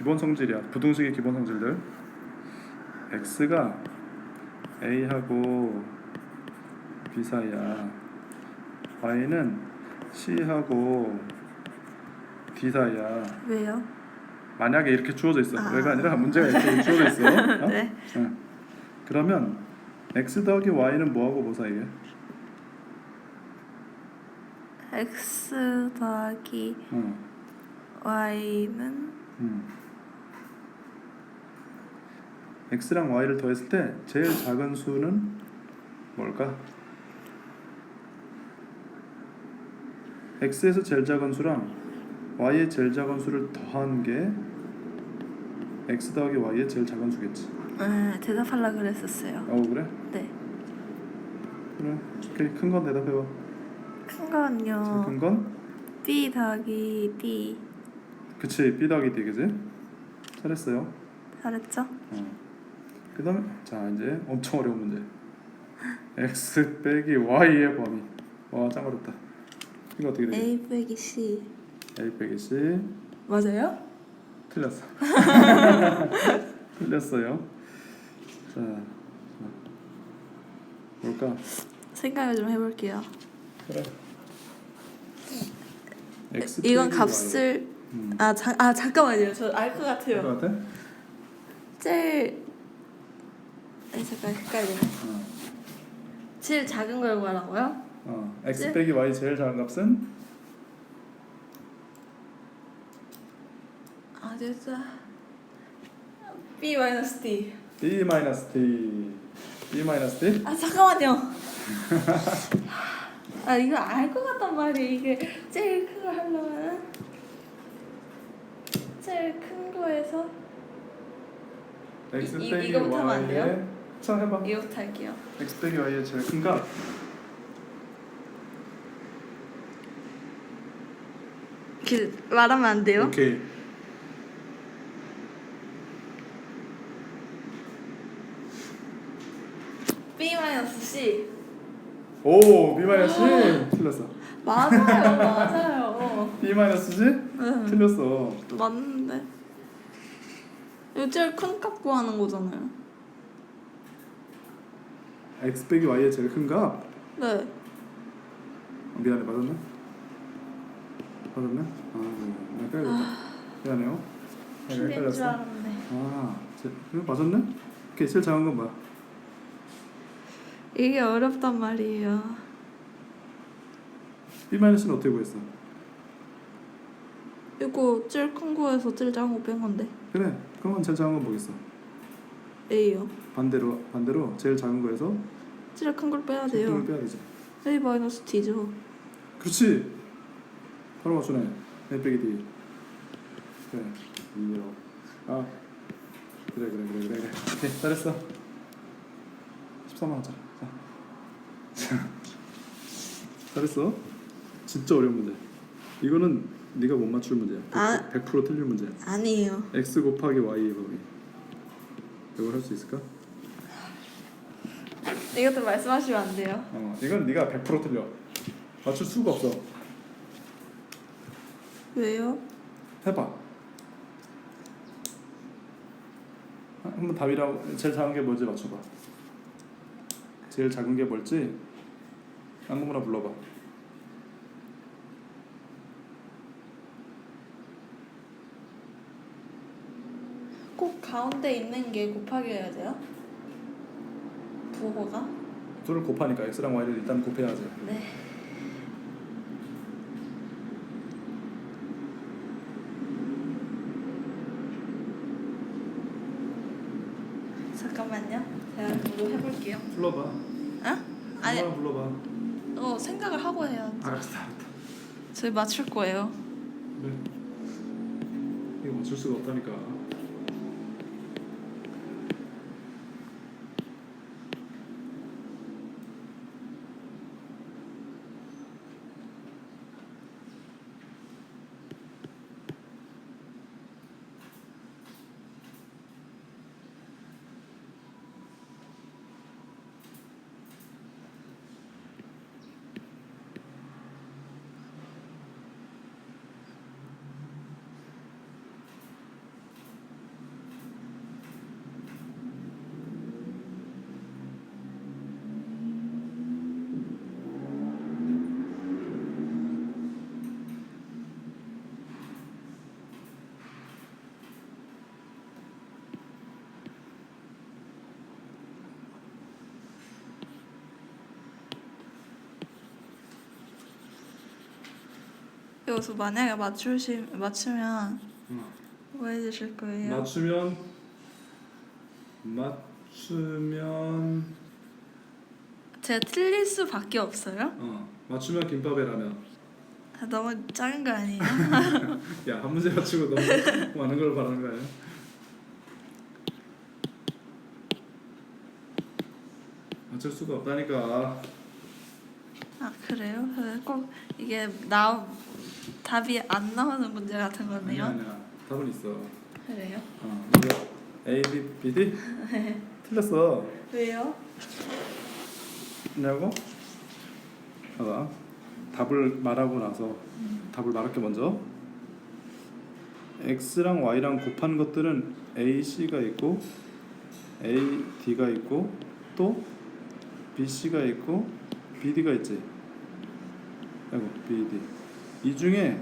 기본 성질이야. 부등식의 기본 성질들. x가 a하고 b 사이야. y는 c하고 d 사이야. 왜요? 만약에 이렇게 주어져 있어. 아. 왜가 아니라 문제가 이렇게 주어져 있어. 어? 네. 응. 그러면 x 더하기 y는 뭐하고 뭐 사이에? x 더하기 응. y는 음. X랑 y를 더했을 때 제일 작은 수는 뭘까? x에서 제일 작은 수랑 y의 제일 작은 수를 더한 게 x 더하기 y의 제일 작은 수겠지. 네, 대답하려 그랬었어요. 어 그래? 네. 그래. 오케이 큰건 대답해봐. 큰 건요. 큰 건? b 더하기 d 그치 b 더하기 d 그지? 잘했어요. 잘했죠? 어. 그 다음에 자 이제 엄청 어려운 문제. x 빼기 y의 범위. 와짱 어렵다. 이거 어떻게 되지? a 빼기 c a 빼기 c 맞아요? 틀렸어. 틀렸어요. 자, 자. 뭘까? 생각을 좀 해볼게요. 그래. x 이건 빼기 값을 y. 음. 아, 자, 아 잠깐만요. 저 알것알 같아요. 것 같아? 제일 아니 잠깐 헷갈리네. 어. 제일 작은 걸 말하고요. 어. x 네? 빼기 y 제일 작은 값은 아 됐어. b 마이너스 d. b 마이너스 t. b 마이너스 t? 아 잠깐만요. 아 이거 알 것 같단 말이에요. 이게 제일 큰 거 하려면 제일 큰 거에서 x 이- 빼기 이거부터 하면 안 돼요? y의 자 해봐. 이거부터 할게요. x 빼기 y의 제일 큰 값. 그 말하면 안 돼요? 오케이. b 마이너스 c. 오 b 마이너스 틀렸어. 맞아요, 맞아요. b 마이너스지? 응. 틀렸어. 맞는데. 제일 큰값 구하는 거잖아요. X 빼기 y의 제일 큰 값. 네. 어, 미안해 맞았나? 맞았나? 아, 네, 헷갈렸다. 미안해요. 네, 틀린 줄 헷갈렸어. 알았네. 아, 제, 이거 맞았네? 오케이, 제일 작은 건 뭐야? 이게 어렵단 말이에요. b 마이너스는 어떻게 구했어? 이거 제일 큰 거에서 제일 작은 거 뺀 건데. 그래, 그러면 제일 작은 건 뭐겠어? A요. 반대로 반대로 제일 작은 거에서 제일 큰 걸 빼야 제일 큰 돼요. 걸 빼야 되지. A 마이너스 D죠. 그렇지. 바로 맞추네. a 빼기 d. 그래, 이요. 아, 그래 그래 그래 그래 그래. 오케이, 잘했어. 13만 원짜리. 자. 잘했어. 진짜 어려운 문제. 이거는 네가 못 맞출 문제야. 100%, 아. 100% 틀릴 문제야. 아니에요. x 곱하기 y의 범위. 이걸 할 수 있을까? 이것도 말씀하시면 안 돼요. 어, 이건 네가 100% 틀려. 맞출 수가 없어. 왜요? 해봐. 아, 한번 답이라고 제일 작은 게 뭔지 맞춰봐. 제일 작은 게 뭘지 아무거나 불러봐. 꼭 가운데 있는 게 곱하기 해야 돼요? 부호가? 둘을 곱하니까 x랑 y를 일단 곱해야지. 네. 잠깐만요. 제가 이거 해볼게요. 불러봐. 어? 아니, 아무거나 불러봐. 어 생각을 하고 해요. 알았어, 알았어. 저희 맞출 거예요. 네. 이거 맞출 수가 없다니까. 여기서 만약에 맞추시 맞추면 응. 뭐 해주실 거예요? 맞추면 맞추면 제가 틀릴 수밖에 없어요? 어 맞추면 김밥에 라면. 아, 너무 작은 거 아니에요? 야 한 문제 맞추고 너무 많은 걸 바라는 거 아니야? 맞출 수가 없다니까. 아 그래요? 그래, 꼭 이게 나 답이 안 나오는 문제 같은 거네요. 아니야 아니야 답은 있어. 그래요? 어 이거 A B B D 틀렸어. 왜요? 뭐냐고? 봐봐. 답을 말하고 나서 답을 말할게 먼저. x랑 y랑 곱한 것들은 a, c가 있고 a, d가 있고 또 b, c가 있고 b, d가 있지. 아이고 b, d. 이 중에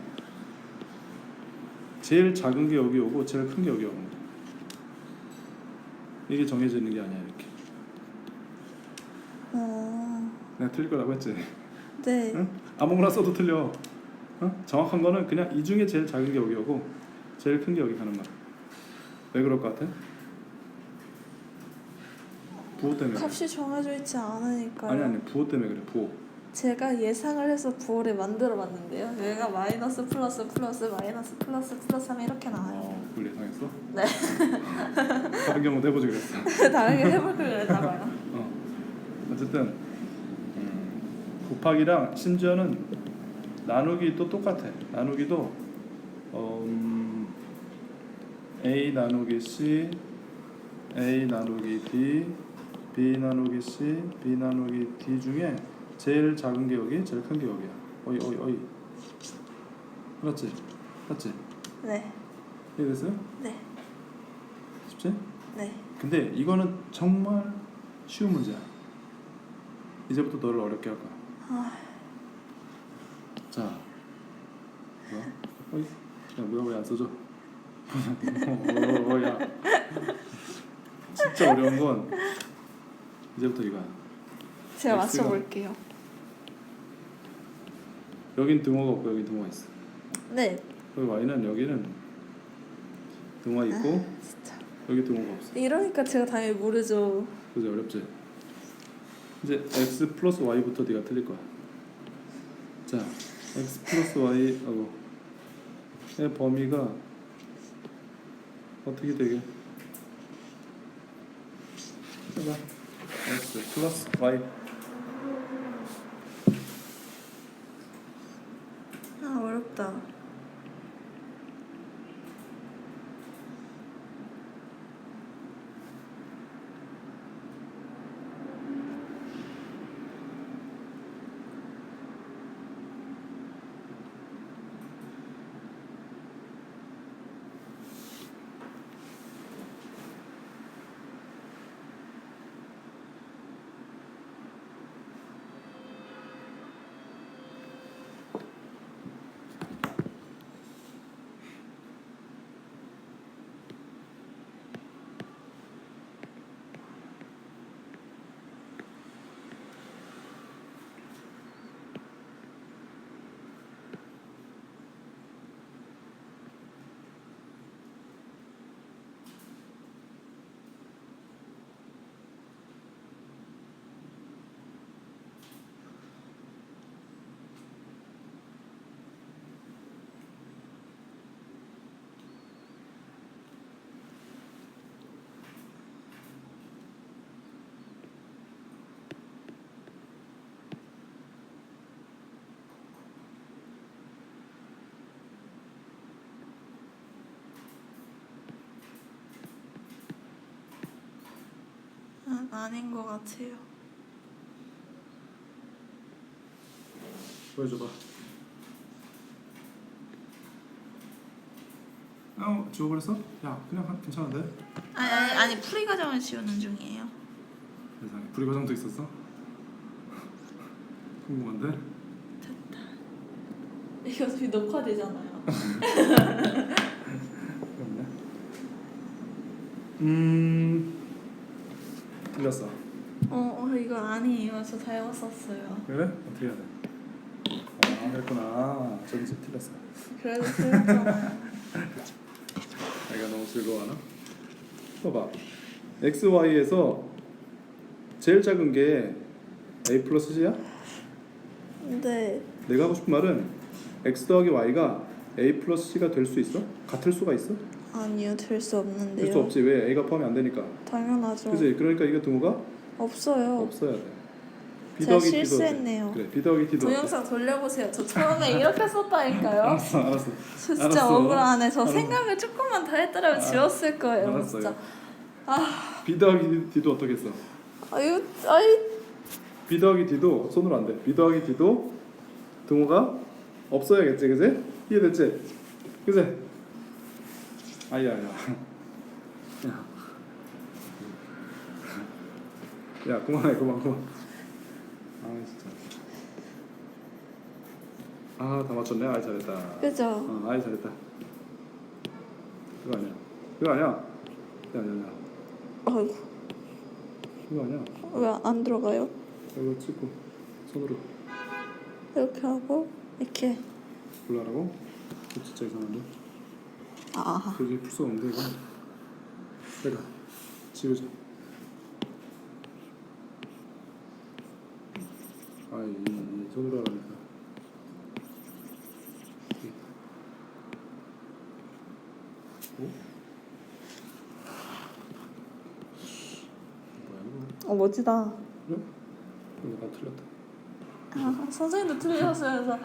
제일 작은 게 여기 오고 제일 큰 게 여기 오는 거야. 이게 정해져 있는 게 아니야 이렇게. 어, 내가 틀릴 거라고 했지. 네. 응? 아무거나 써도 틀려. 어? 정확한 거는 그냥 이 중에 제일 작은 게 여기 오고 제일 큰 게 여기 가는 거야. 왜 그럴 것 같아? 부호 때문에. 값이 정해져 있지 않으니까요. 아니 아니 부호 때문에 그래. 부호. 제가 예상을 해서 부호를 만들어 봤는데요. 얘가 마이너스 플러스 플러스 마이너스 플러스 플러스 하면 이렇게 나와요. 어, 그걸 예상했어? 네. 다른 경우도 해보지 그랬어. 다르게 해볼 걸 그랬나 봐요. 어. 어쨌든 음, 곱하기랑 심지어는 나누기 또 똑같아. 나누기도 어, 음, a 나누기 c, a 나누기 d, b 나누기 c, b 나누기 d 중에 제일 작은 게 여기, 제일 큰 게 여기야. 어이 어이 어이. 그렇지, 맞지? 네, 이해됐어요? 네, 쉽지? 네. 근데 이거는 정말 쉬운 문제야. 이제부터 너를 어렵게 할 거야. 아, 자, 뭐야? 어이, 야 뭐야 왜안 써져? 어, 어, 야, 진짜 어려운 건 이제부터 이거야. 제가 X가 맞춰볼게요. 여긴 등호가 없고 여긴 등호가 있어. 네, 여기 y는 여기는 등호가 있고 진짜. 여기 등호가 없어. 이러니까 제가 당연히 모르죠. 그지 어렵지? 이제 x 플러스 y부터 네가 틀릴 거야. 자, x 플러스 y 하고 의 범위가 어떻게 되게? 해봐. x 플러스 y 아 어렵다. 아, 아닌 것 같아요. 보여줘봐. 어, 지워버렸어? 야, 그냥 하- 괜찮은데? 아니 아니 아니 풀이 과정을 지우는 중이에요. 세상에 불과정도 있었어? 궁금한데? 이거 어차피 녹화되잖아요. 그렇네. 음, 틀렸어. 어, 어 이거 아니에요. 저 잘못 썼어요. 그래? 어떻게 해야 돼? 아, 그랬구나. 저기 이제 틀렸어. 그래도 틀렸잖아요. 내가 너무 즐거워하나? 봐봐. x, y에서 제일 작은 게 a 플러스 c야? 근데 내가 하고 싶은 말은 x 더하기 y가 a 플러스 c가 될 수 있어? 같을 수가 있어? 아니요 될 수 없는데요. 될 수 없지. 왜? a가 포함이 안 되니까. 당연하죠. 그지? 그러니까 이게 등호가 없어요. 없어야 돼. 제가 도 실수했네요. 그래. b 더하기 d 도 동영상 돌려보세요. 저 처음에 이렇게 썼다니까요. 알았어, 알았어. 저 진짜 알았어. 억울하네. 저 알았어. 생각을 조금만 더 했더라면 지웠을 거예요. 알았어요. 진짜. b 더하기 d도 어떻게 써? 아유, 아이, 더하기 d도 손으로 안 돼. 더하기 d도 등호가 없어야겠지, 그지? 이해됐지? 그지? 아야, 야. 야. 야, 그만해, 그만, 그만. 아, 진짜. 아, 다 맞췄네. 아이, 잘했다. 그죠? 어, 아이, 잘했다. 그거 아니야. 그거 아니야. 야, 야, 야. 아이고, 그거 아니야. 왜 안 들어가요? 이거 찍고 손으로 이렇게 하고 이렇게. 골라라고? 진짜 이상한데? 아, 그게 풀 수가 없는데 이거 내가 지우자 아 이 이, 손으로 하라니까 어? 멋지다. 그래? 이거 나 틀렸다 아, 선생님도 틀리셨어요. 그래서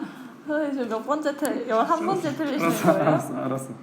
선생님 지금 몇 번째 틀, 열한 번째 알았어 거예요? 알았어 알았어